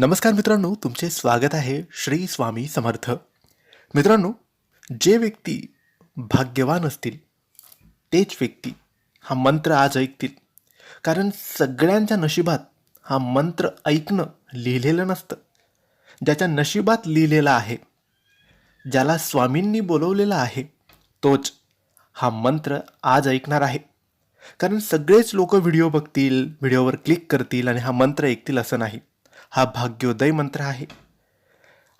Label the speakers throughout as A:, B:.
A: नमस्कार मित्रांनो तुमचे स्वागत आहे श्री स्वामी समर्थ. मित्रांनो जे व्यक्ती भाग्यवान असतील तेच व्यक्ती हा मंत्र आज ऐकतील. कारण सगळ्यांच्या नशिबात हा मंत्र ऐकणं लिहिलेलं नसतं. ज्याच्या नशिबात लिहिलेलं आहे ज्याला स्वामींनी बोलवलेलं आहे तोच हा मंत्र आज ऐकणार आहे. कारण सगळेच लोक व्हिडिओ बघतील व्हिडिओवर क्लिक करतील आणि हा मंत्र ऐकतील असं नाही. हा भाग्योदय मंत्र आहे.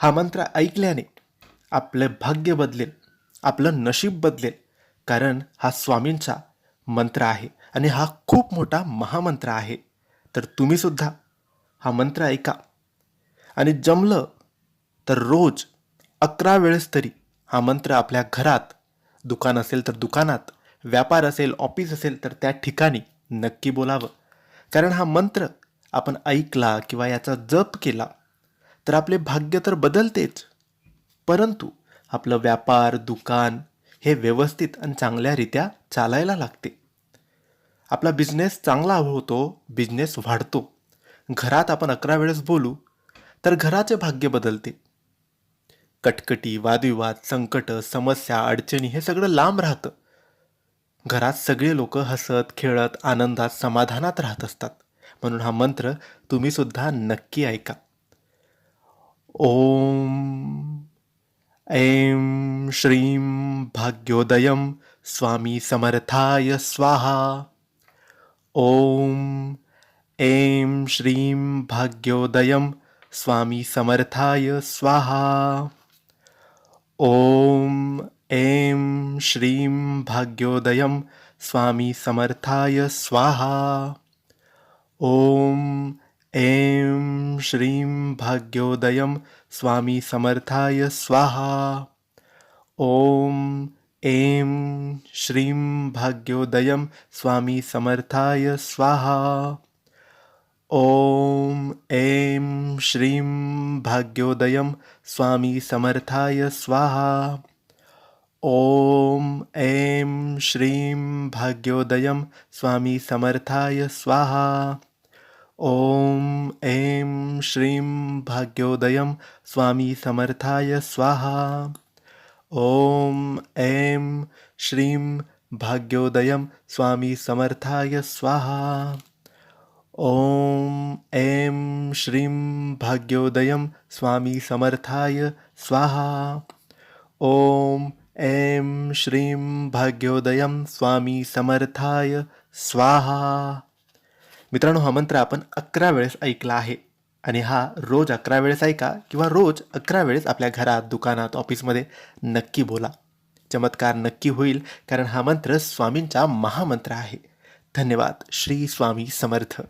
A: हा मंत्र ऐकल्याने आपलं भाग्य बदलेल आपलं नशीब बदलेल कारण हा स्वामींचा मंत्र आहे आणि हा खूप मोठा महामंत्र आहे. तर तुम्हीसुद्धा हा मंत्र ऐका. आणि जमलं तर रोज अकरा वेळेस तरी हा मंत्र आपल्या घरात दुकान असेल तर दुकानात व्यापार असेल ऑफिस असेल तर त्या ठिकाणी नक्की बोलावं. कारण हा मंत्र आपण ऐकला किंवा याचा जप केला तर आपले भाग्य तर बदलतेच. परंतु आपलं व्यापार दुकान हे व्यवस्थित आणि चांगल्यारीत्या चालायला लागते. आपला बिझनेस चांगला होतो बिझनेस वाढतो. घरात आपण अकरा वेळेस बोलू तर घराचे भाग्य बदलते. कटकटी वादविवाद संकट समस्या अडचणी हे सगळं लांब राहतं. घरात सगळे लोक हसत खेळत आनंदात समाधानात राहत असतात. म्हणून हा मंत्र तुम्ही सुद्धा नक्की ऐका. ओम, ऐं श्रीं भाग्योदयं स्वामी समर्थाय स्वाहा. ॐ ऐं श्रीं भाग्योदयं स्वामी समर्थाय स्वाहा. ॐ ऐं श्रीं भाग्योदयं स्वामी समर्थाय स्वाहा. ॐ ऐं श्रीं भाग्योदयं स्वामी समर्थाय स्वाहा। ॐ ऐं श्रीं भाग्योदयं स्वामी समर्थाय स्वाहा। ॐ ऐं श्रीं भाग्योदयं स्वामी समर्थाय स्वाहा। ॐ ऐं श्रीं भाग्योदयं स्वामी समर्थाय स्वाहा। ॐ ऐं श्रीं भाग्योदयं स्वामी समर्थाय स्वाहा। ॐ ऐं श्रीं भाग्योदयं स्वामी समर्थाय स्वाहा। ॐ ऐं श्रीं भाग्योदयं स्वामी समर्थाय स्वाहा। ॐ ऐं श्रीं भाग्योदयं स्वामी समर्थाय स्वाहा। मित्रांनो हा मंत्र आपण अकरा वेळेस ऐकला आहे. आणि हा रोज अकरा वेळेस ऐका किंवा रोज अकरा वेळेस आपल्या घरात दुकानात ऑफिसमध्ये नक्की बोला. चमत्कार नक्की होईल कारण हा मंत्र स्वामींचा महामंत्र आहे. धन्यवाद. श्री स्वामी समर्थ.